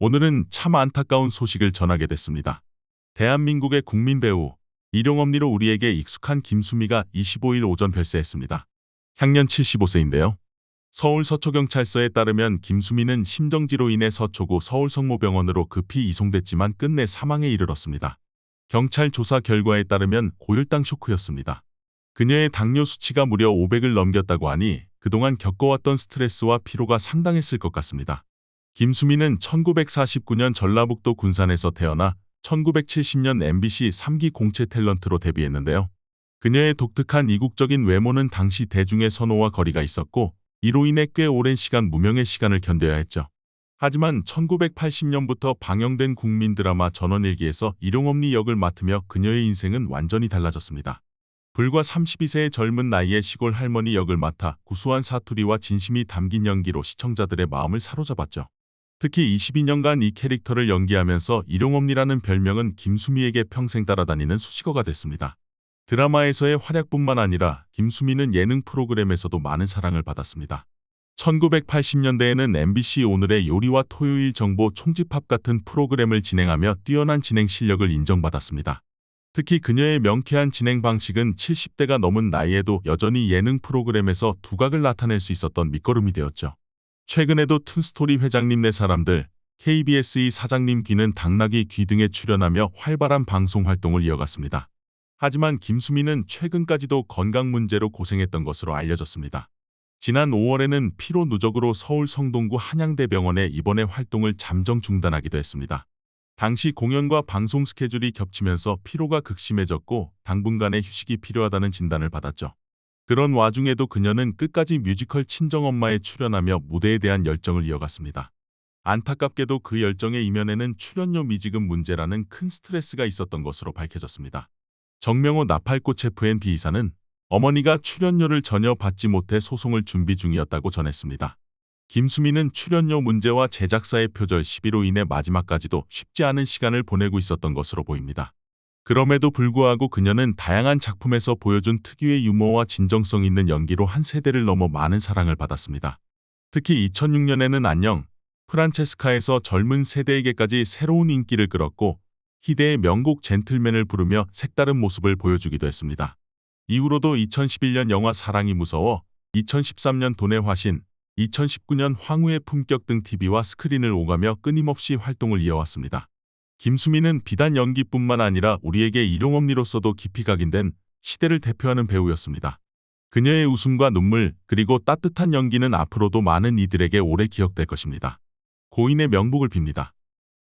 오늘은 참 안타까운 소식을 전하게 됐습니다. 대한민국의 국민 배우 일용엄니로 우리에게 익숙한 김수미가 25일 오전 별세했습니다. 향년 75세인데요. 서울 서초경찰서에 따르면 김수미는 심정지로 인해 서초구 서울성모병원으로 급히 이송됐지만 끝내 사망에 이르렀습니다. 경찰 조사 결과에 따르면 고혈당 쇼크였습니다. 그녀의 당뇨 수치가 무려 500을 넘겼다고 하니 그동안 겪어왔던 스트레스와 피로가 상당했을 것 같습니다. 김수미는 1949년 전라북도 군산에서 태어나 1970년 MBC 3기 공채 탤런트로 데뷔했는데요. 그녀의 독특한 이국적인 외모는 당시 대중의 선호와 거리가 있었고 이로 인해 꽤 오랜 시간 무명의 시간을 견뎌야 했죠. 하지만 1980년부터 방영된 국민 드라마 전원일기에서 일용엄니 역을 맡으며 그녀의 인생은 완전히 달라졌습니다. 불과 32세의 젊은 나이에 시골 할머니 역을 맡아 구수한 사투리와 진심이 담긴 연기로 시청자들의 마음을 사로잡았죠. 특히 22년간 이 캐릭터를 연기하면서 일용엄니라는 별명은 김수미에게 평생 따라다니는 수식어가 됐습니다. 드라마에서의 활약뿐만 아니라 김수미는 예능 프로그램에서도 많은 사랑을 받았습니다. 1980년대에는 MBC 오늘의 요리와 토요일 정보 총집합 같은 프로그램을 진행하며 뛰어난 진행 실력을 인정받았습니다. 특히 그녀의 명쾌한 진행 방식은 70대가 넘은 나이에도 여전히 예능 프로그램에서 두각을 나타낼 수 있었던 밑거름이 되었죠. 최근에도 툰스토리 회장님 네 사람들, KBS2 사장님 귀는 당나귀 귀 등에 출연하며 활발한 방송 활동을 이어갔습니다. 하지만 김수미는 최근까지도 건강 문제로 고생했던 것으로 알려졌습니다. 지난 5월에는 피로 누적으로 서울 성동구 한양대병원에 입원해 활동을 잠정 중단하기도 했습니다. 당시 공연과 방송 스케줄이 겹치면서 피로가 극심해졌고 당분간의 휴식이 필요하다는 진단을 받았죠. 그런 와중에도 그녀는 끝까지 뮤지컬 친정엄마에 출연하며 무대에 대한 열정을 이어갔습니다. 안타깝게도 그 열정의 이면에는 출연료 미지급 문제라는 큰 스트레스가 있었던 것으로 밝혀졌습니다. 정명호 나팔꽃 셰프앤 비이사는 어머니가 출연료를 전혀 받지 못해 소송을 준비 중이었다고 전했습니다. 김수미는 출연료 문제와 제작사의 표절 시비로 인해 마지막까지도 쉽지 않은 시간을 보내고 있었던 것으로 보입니다. 그럼에도 불구하고 그녀는 다양한 작품에서 보여준 특유의 유머와 진정성 있는 연기로 한 세대를 넘어 많은 사랑을 받았습니다. 특히 2006년에는 안녕, 프란체스카에서 젊은 세대에게까지 새로운 인기를 끌었고 희대의 명곡 젠틀맨을 부르며 색다른 모습을 보여주기도 했습니다. 이후로도 2011년 영화 사랑이 무서워, 2013년 돈의 화신, 2019년 황후의 품격 등 TV와 스크린을 오가며 끊임없이 활동을 이어왔습니다. 김수미는 비단 연기뿐만 아니라 우리에게 일용엄니로서도 깊이 각인된 시대를 대표하는 배우였습니다. 그녀의 웃음과 눈물 그리고 따뜻한 연기는 앞으로도 많은 이들에게 오래 기억될 것입니다. 고인의 명복을 빕니다.